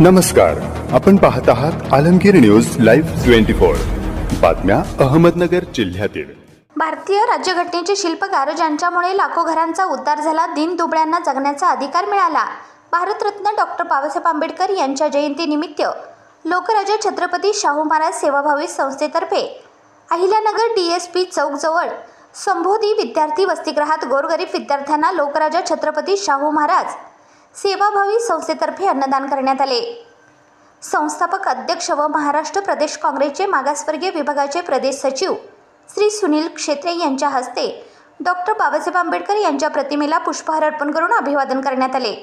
नमस्कार. आपण पाहत आहात Alamgir news live twenty four. बातम्या अहमदनगर जिल्ह्यातील. भारतीय राज्यघटनेचे शिल्पकार ज्यांच्यामुळे लाखो घरांचा उद्धार झाला दिन दुबळ्यांना जगण्याचा अधिकार मिळाला. भारतरत्न डॉक्टर बाबासाहेब आंबेडकर यांच्या जयंतीनिमित्त लोकराजा छत्रपती शाहू महाराज सेवाभावी संस्थेतर्फे अहिल्यानगर डी एस पी चौकजवळ संबोधी विद्यार्थी वसतिगृहात गोरगरीब विद्यार्थ्यांना लोकराजा छत्रपती शाहू महाराज सेवाभावी संस्थेतर्फे अन्नदान करण्यात आले. संस्थापक अध्यक्ष व महाराष्ट्र प्रदेश काँग्रेसचे मागासवर्गीय विभागाचे प्रदेश सचिव श्री सुनील क्षेत्रे यांच्या हस्ते डॉक्टर बाबासाहेब आंबेडकर यांच्या प्रतिमेला पुष्पहार अर्पण करून अभिवादन करण्यात आले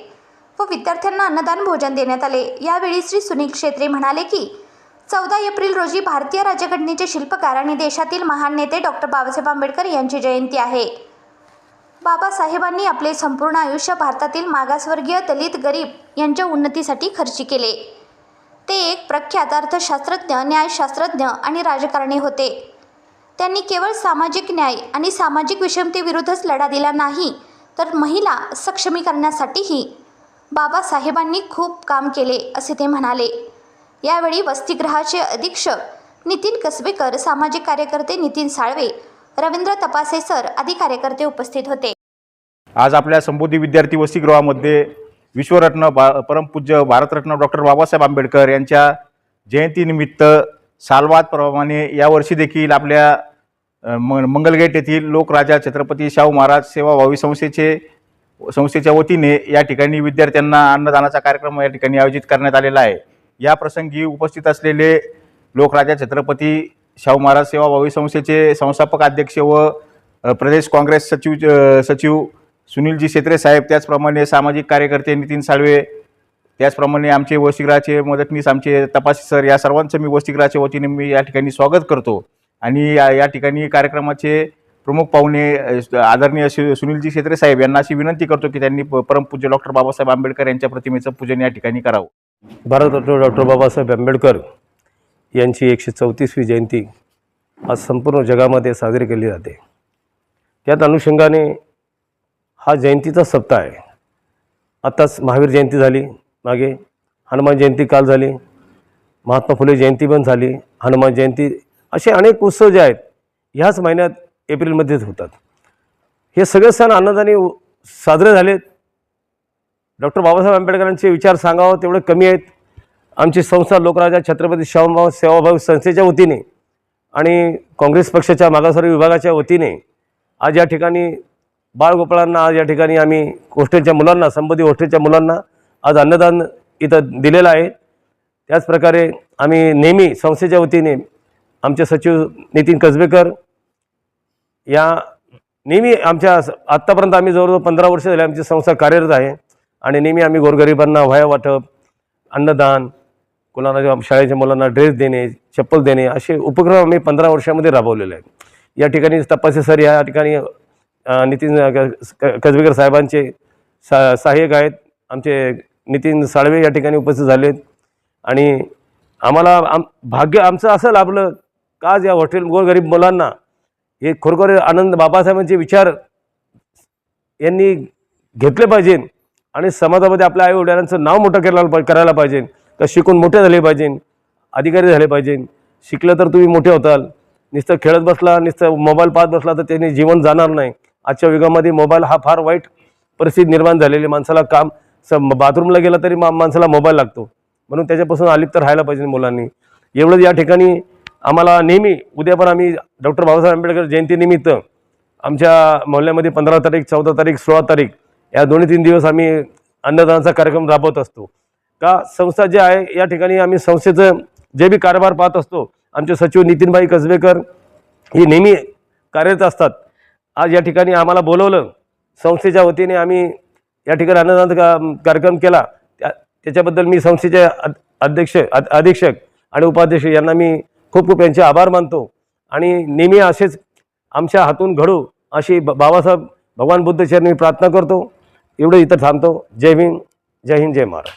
व विद्यार्थ्यांना अन्नदान भोजन देण्यात आले. यावेळी श्री सुनील क्षेत्रे म्हणाले की चौदा एप्रिल रोजी भारतीय राज्यघटनेचे शिल्पकार आणि देशातील महान नेते डॉक्टर बाबासाहेब आंबेडकर यांची जयंती आहे. बाबासाहेबांनी आपले संपूर्ण आयुष्य भारतातील मागासवर्गीय दलित गरीब यांच्या उन्नतीसाठी खर्ची केले. ते एक प्रख्यात अर्थशास्त्रज्ञ न्यायशास्त्रज्ञ आणि राजकारणी होते. त्यांनी केवळ सामाजिक न्याय आणि सामाजिक विषमतेविरुद्धच लढा दिला नाही तर महिला सक्षमीकरणासाठीही बाबासाहेबांनी खूप काम केले असे ते म्हणाले. यावेळी वसतिगृहाचे अधीक्षक नितीन कसबेकर सामाजिक कार्यकर्ते नितीन साळवे रवींद्र तपासे सर आदी कार्यकर्ते उपस्थित होते. आज आपल्या संबोधी विद्यार्थी वसतिगृहामध्ये विश्वरत्न बा परमपूज्य भारतरत्न डॉक्टर बाबासाहेब आंबेडकर यांच्या जयंतीनिमित्त सालवादप्रमाणे यावर्षी देखील आपल्या म मंगलगेट येथील लोकराजा छत्रपती शाहू महाराज सेवाभावी संस्थेचे संस्थेच्या वतीने या ठिकाणी विद्यार्थ्यांना अन्नदानाचा कार्यक्रम या ठिकाणी आयोजित करण्यात आलेला आहे. या प्रसंगी उपस्थित असलेले लोकराजा छत्रपती शाहू महाराज सेवाभावी संस्थेचे संस्थापक अध्यक्ष व प्रदेश काँग्रेस सचिव सचिव सुनीलजी शेत्रे साहेब त्याचप्रमाणे सामाजिक कार्यकर्ते नितीन साळवे त्याचप्रमाणे आमचे वसतिगृहाचे मदतनीस आमचे तपासी सर या सर्वांचं मी वसतिगृहाच्या वतीने मी या ठिकाणी स्वागत करतो. आणि या या ठिकाणी कार्यक्रमाचे प्रमुख पाहुणे आदरणीय सु सुनीलजी शेत्रे साहेब यांना अशी विनंती करतो की त्यांनी परमपूज्य डॉक्टर बाबासाहेब आंबेडकर यांच्या प्रतिमेचं पूजन या ठिकाणी करावं. भारतरत्न डॉक्टर बाबासाहेब आंबेडकर यांची एकशे चौतीसवी जयंती आज संपूर्ण जगामध्ये साजरी केली जाते. त्यात अनुषंगाने हा जयंतीचा सप्ताह आहे. आत्ताच महावीर जयंती झाली. मागे हनुमान जयंती काल झाली. महात्मा फुले जयंती पण झाली. हनुमान जयंती असे अनेक उत्सव जे आहेत ह्याच महिन्यात एप्रिलमध्येच होतात. हे सगळे सण आनंदाने साजरे झालेत. डॉक्टर बाबासाहेब आंबेडकरांचे विचार सांगावं तेवढे कमी आहेत. आमची संस्था लोकराजा छत्रपती शाहूभाऊ सेवाभावी संस्थेच्या वतीने आणि काँग्रेस पक्षाच्या मागासवर्गीय विभागाच्या वतीने आज या ठिकाणी बाळगोपाळांना आज या ठिकाणी आम्ही हॉस्टेलच्या मुलांना संबंधी हॉस्टेलच्या मुलांना आज अन्नदान इथं दिलेलं आहे. त्याचप्रकारे आम्ही नेहमी संस्थेच्या वतीने आमचे सचिव नितीन कसबेकर या नेहमी आमच्या आत्तापर्यंत आम्ही जवळजवळ पंधरा वर्ष झाले आमची संस्था कार्यरत आहे आणि नेहमी आम्ही गोरगरिबांना वह्या वाटप अन्नदान कुणाला शाळेच्या मुलांना ड्रेस देणे चप्पल देणे असे उपक्रम आम्ही पंधरा वर्षामध्ये राबवलेले आहेत. या ठिकाणी तपासे सर या ठिकाणी नितीन कसबेकर साहेबांचे सा सहाय्यक आहेत. आमचे नितीन साळवे या ठिकाणी उपस्थित झालेत. आणि आम्हाला आम भाग्य आमचं असं लाभलं का आज या हॉटेल गोरगरीब मुलांना? हे खरोखर आनंद बाबासाहेबांचे विचार यांनी घेतले पाहिजे आणि समाजामध्ये आपल्या आईवडिलांचं नाव मोठं करायला पा करायला पाहिजे का शिकून मोठे झाले पाहिजे अधिकारी झाले पाहिजे शिकलं तर तुम्ही मोठे होताल. नुसतं खेळत बसला नुसतं मोबाईल पाहत बसला तर त्यांनी जीवन जाणार नाही. आजच्या युगामध्ये मोबाईल हा फार वाईट परिस्थिती निर्माण झालेली माणसाला काम स बाथरूमला गेला तरी मा माणसाला मोबाईल लागतो. म्हणून त्याच्यापासून अलिप्त राहायला पाहिजे मुलांनी. एवढंच या ठिकाणी आम्हाला नेहमी उद्या पण आम्ही डॉक्टर बाबासाहेब आंबेडकर जयंतीनिमित्त आमच्या मोहल्ल्यामध्ये पंधरा तारीख चौदा तारीख सोळा तारीख या दोन्ही तीन दिवस आम्ही अन्नदानाचा कार्यक्रम राबवत असतो. का संस्था जे आहे या ठिकाणी आम्ही संस्थेचं जे बी कारभार पाहत असतो आमचे सचिव नितीनभाई कसबेकर हे नेहमी कार्यरत असतात. आज या ठिकाणी आम्हाला बोलवलं. संस्थेच्या वतीने आम्ही या ठिकाणी अन्नदान का- कार्यक्रम केला. त्या त्याच्याबद्दल मी संस्थेचे अध्यक्ष अधीक्षक आणि उपाध्यक्ष यांना मी खूप खूप यांचे आभार मानतो. आणि नेहमी असेच आमच्या हातून घडू अशी ब- बाबासाहेब भगवान बुद्ध चरणी प्रार्थना करतो. एवढं इथं थांबतो. जय भीम जय हिंद जय महाराज